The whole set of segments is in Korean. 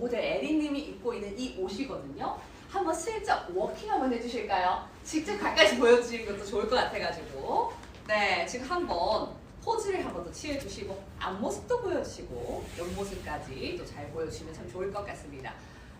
모델 에리님이 입고 있는 이 옷이거든요. 한번 슬쩍 워킹 한번 해주실까요? 직접 가까이 보여주시는 것도 좋을 것 같아가지고 네 지금 한번 포즈를 한번 더 취해주시고 앞모습도 보여주시고 옆모습까지 또 잘 보여주시면 참 좋을 것 같습니다.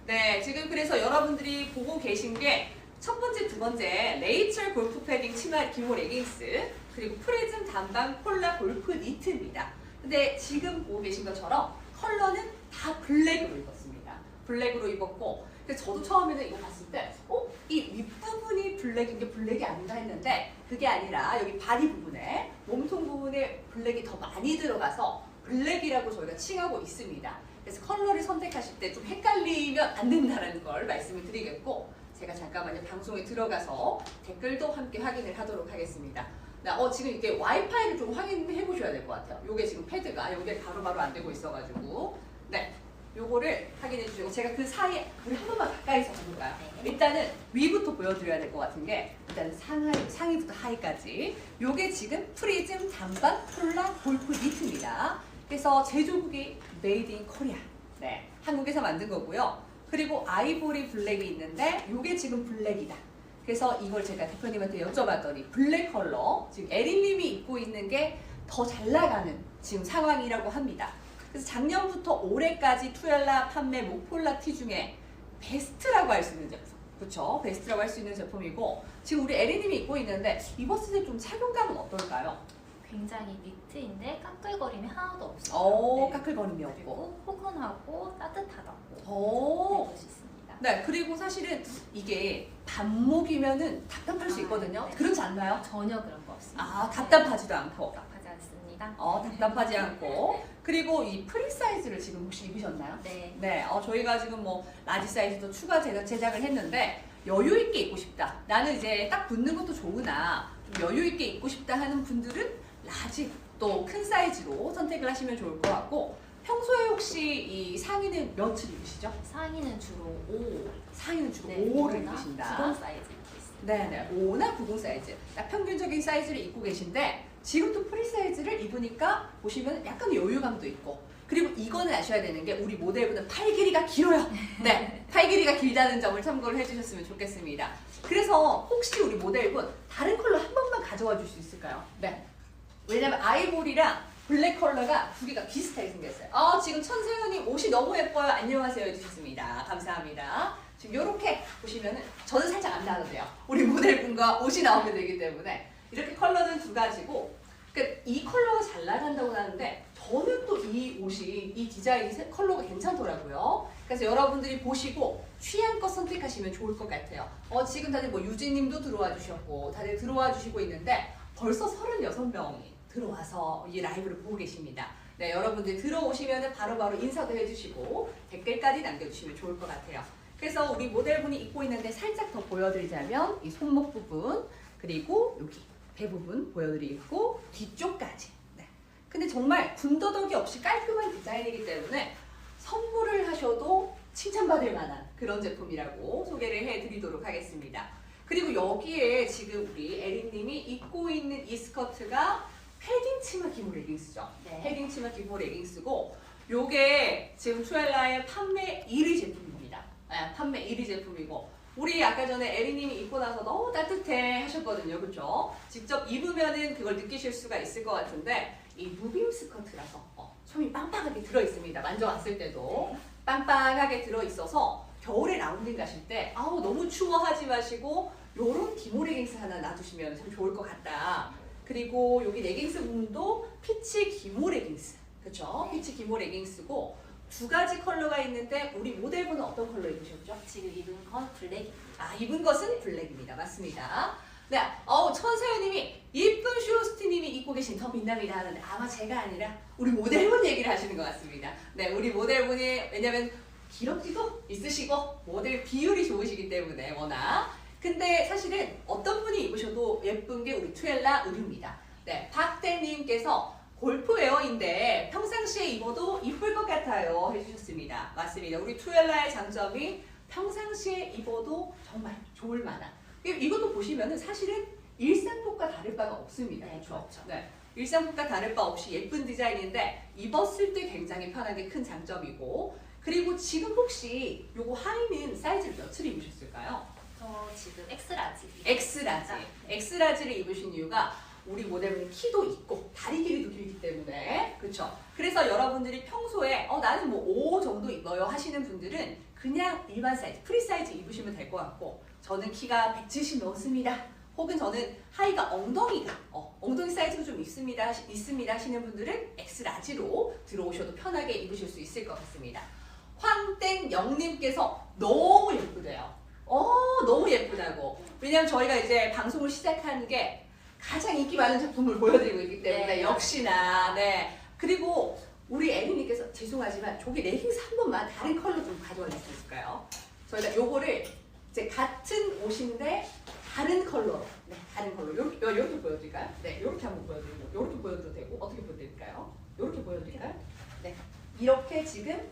네 지금 그래서 여러분들이 보고 계신 게 첫 번째, 두 번째 레이첼 골프 패딩 치마 기모 레깅스 그리고 프리즘 단방 콜라 골프 니트입니다. 근데 지금 보고 계신 것처럼 컬러는 다 블랙으로 입었습니다. 블랙으로 입었고 저도 처음에는 이거 봤을 때 어? 이 윗부분이 블랙인 게 블랙이 아닌가 했는데 그게 아니라 여기 바디 부분에 몸통 부분에 블랙이 더 많이 들어가서 블랙이라고 저희가 칭하고 있습니다. 그래서 컬러를 선택하실 때 좀 헷갈리면 안 된다는 걸 말씀을 드리겠고 제가 잠깐만요 방송에 들어가서 댓글도 함께 확인을 하도록 하겠습니다. 나, 어, 지금 이렇게 와이파이를 좀 확인해 보셔야 될 것 같아요. 요게 지금 패드가 연결 바로바로 안 되고 있어가지고. 네. 요거를 확인해 주시고 제가 그 사이에 우리 한 번만 가까이서 해볼까요? 네. 일단은 위부터 보여드려야 될 것 같은 게 일단은 상하이, 상의부터 하의까지 요게 지금 프리즘 단반 콜라 골프 니트입니다. 그래서 제조국이 메이드 인 코리아. 네. 한국에서 만든 거고요. 그리고 아이보리 블랙이 있는데 요게 지금 블랙이다. 그래서 이걸 제가 대표님한테 여쭤봤더니 블랙 컬러 지금 에린님이 입고 있는 게 더 잘 나가는 지금 상황이라고 합니다. 그래서 작년부터 올해까지 투엘라 판매 목폴라 티 중에 베스트라고 할 수 있는 제품. 그렇죠? 베스트라고 할 수 있는 제품이고 지금 우리 에린님이 입고 있는데 입었을 때 좀 착용감은 어떨까요? 굉장히 니트인데 까끌거림이 하나도 없어요. 어, 네. 까끌거림이 없고. 포근하고 따뜻하다고 오. 느낄 수 있습니다. 네, 그리고 사실은 이게 반목이면은 답답할 수 아, 있거든요. 네. 그렇지 않나요? 전혀 그런 거 없습니다. 아, 답답하지도 않고. 답답하지 않습니다. 어, 답답하지 않고. 그리고 이 프리 사이즈를 지금 혹시 입으셨나요? 네. 네, 어, 저희가 지금 뭐 라지 사이즈도 추가 제작, 제작을 했는데 여유 있게 입고 싶다. 나는 이제 딱 붙는 것도 좋으나 좀 여유 있게 입고 싶다 하는 분들은 라지 또 큰 사이즈로 선택을 하시면 좋을 것 같고 평소에 혹시 이 상의는 몇을 입으시죠? 상의는 주로 5. 상의는 주로 네, 5를 오나 입으신다. 기본 사이즈 입고 있습니다. 네네, 5나 90 사이즈. 딱 평균적인 사이즈를 입고 계신데 지금 또 프리 사이즈를 입으니까 보시면 약간 여유감도 있고 그리고 이거는 아셔야 되는 게 우리 모델분은 팔 길이가 길어요. 네, 팔 길이가 길다는 점을 참고를 해주셨으면 좋겠습니다. 그래서 혹시 우리 모델분 다른 컬러 한 번만 가져와 줄 수 있을까요? 네. 왜냐면 아이보리랑 블랙 컬러가 두 개가 비슷하게 생겼어요. 아, 지금 천세연이 옷이 너무 예뻐요. 안녕하세요 해주셨습니다. 감사합니다. 지금 이렇게 보시면은 저는 살짝 안 나와도 돼요. 우리 모델분과 옷이 나오면 되기 때문에 이렇게 컬러는 두 가지고 그러니까 이 컬러가 잘 나간다고 하는데 저는 또 이 옷이 이 디자인 이 컬러가 괜찮더라고요. 그래서 여러분들이 보시고 취향껏 선택하시면 좋을 것 같아요. 어 지금 다들 뭐 유진님도 들어와 주셨고 다들 들어와 주시고 있는데 벌써 36명이 들어와서 이 라이브를 보고 계십니다. 네, 여러분들 들어오시면 바로바로 인사도 해주시고 댓글까지 남겨주시면 좋을 것 같아요. 그래서 우리 모델분이 입고 있는데 살짝 더 보여드리자면 이 손목 부분 그리고 여기 배 부분 보여드리고 뒤쪽까지. 네. 근데 정말 군더더기 없이 깔끔한 디자인이기 때문에 선물을 하셔도 칭찬받을 만한 그런 제품이라고 소개를 해드리도록 하겠습니다. 그리고 여기에 지금 우리 에린님이 입고 있는 이 스커트가 패딩 치마 기모 레깅스죠. 네. 패딩 치마 기모 레깅스고 요게 지금 투엘라의 판매 1위 제품입니다. 네, 판매 1위 제품이고 우리 아까 전에 에리님이 입고 나서 너무 따뜻해 하셨거든요. 그렇죠? 직접 입으면은 그걸 느끼실 수가 있을 것 같은데 이 무빔 스커트라서 어, 솜이 빵빵하게 들어있습니다. 만져봤을 때도 빵빵하게 들어있어서 겨울에 라운딩 가실 때 아우 너무 추워 하지 마시고 요런 기모 레깅스 하나 놔두시면 참 좋을 것 같다. 그리고 여기 레깅스 부분도 피치 기모 레깅스. 그렇죠? 네. 피치 기모 레깅스고 두 가지 컬러가 있는데 우리 모델분은 어떤 컬러 입으셨죠? 지금 입은 건 블랙입니다. 아 입은 것은 블랙입니다. 맞습니다. 네, 어우 천사연님이 이쁜 슈로스티님이 입고 계신 더 빛납니다 하는데 아마 제가 아니라 우리 모델분 얘기를 하시는 것 같습니다. 네, 우리 모델분이 왜냐면 기럭지도 있으시고 모델 비율이 좋으시기 때문에 워낙 근데 사실은 어떤 분이 입으셔도 예쁜 게 우리 투엘라 의류입니다. 네, 박대님께서 골프웨어인데 평상시에 입어도 이쁠 것 같아요 해주셨습니다. 맞습니다. 우리 투엘라의 장점이 평상시에 입어도 정말 좋을 만한. 이- 이것도 보시면은 사실은 일상복과 다를 바가 없습니다. 네, 그렇죠? 그렇죠. 네. 일상복과 다를 바 없이 예쁜 디자인인데 입었을 때 굉장히 편한 게 큰 장점이고 그리고 지금 혹시 요거 하의는 사이즈를 몇을 입으셨을까요? 저 지금 엑스라지. X라지. X라지를 입으신 이유가 우리 모델은 키도 있고 다리 길이도 길기 때문에 그렇죠. 그래서 여러분들이 평소에 어 나는 뭐 5 정도 입어요 하시는 분들은 그냥 일반 사이즈, 프리 사이즈 입으시면 될 것 같고 저는 키가 170 넘습니다. 혹은 저는 하의가 엉덩이가 어, 엉덩이 사이즈가 좀 있습니다 하시- 있습니다 하시는 분들은 X라지로 들어오셔도 편하게 입으실 수 있을 것 같습니다. 황땡 영님께서 너무 예쁘대요. 어 너무 예쁘다고. 왜냐면 저희가 이제 방송을 시작한 게 가장 인기 많은 작품을 보여드리고 있기 때문에 네. 역시나 네 그리고 우리 에리님께서 죄송하지만 저기 레깅스 한 번만 다른 컬러 좀 가져와 주실 수 있을까요? 저희가 요거를 이제 같은 옷인데 다른 컬러로 네 다른 컬러 요렇게 요렇게 보여드릴까요? 네 요렇게 한번 보여드리고 요렇게 보여드려도 되고 어떻게 보여드릴까요? 요렇게 보여드릴까요? 네 이렇게 지금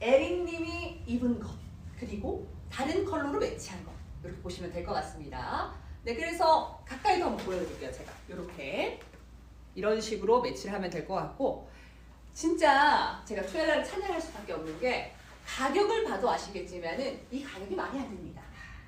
에린님이 입은 것 그리고 다른 컬러로 매치한 것 이렇게 보시면 될 것 같습니다. 네, 그래서 가까이도 한번 보여드릴게요. 제가 이렇게 이런 식으로 매치를 하면 될 것 같고 진짜 제가 트웰라를 찬양할 수밖에 없는 게 가격을 봐도 아시겠지만은 이 가격이 많이 안 됩니다.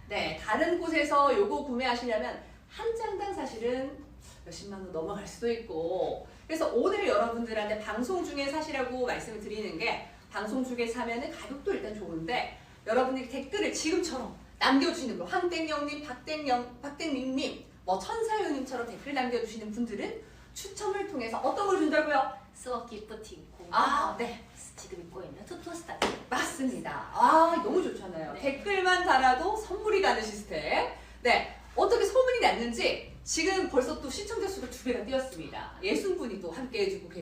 네, 다른 곳에서 요거 구매하시려면 한 장당 사실은 몇십만 원 넘어갈 수도 있고 그래서 오늘 여러분들한테 방송 중에 사시라고 말씀을 드리는 게 방송 중에 사면은 가격도 일단 좋은데 여러분들이 댓글을 지금처럼 남겨주시는 분 황땡영님, 박땡영, 박땡민님, 뭐 천사유님처럼 댓글 남겨주시는 분들은 추첨을 통해서 어떤 걸 준다고요? 스워 기프티콘. 아, 네. 지금 입고 있는 투토스타. 맞습니다. 아, 너무 좋잖아요. 네. 댓글만 달아도 선물이 가는 시스템. 네. 어떻게 소문이 났는지 지금 벌써 또 시청자 수가 두 배가 뛰었습니다. 예순 분이 또 함께 해주고 계십니다.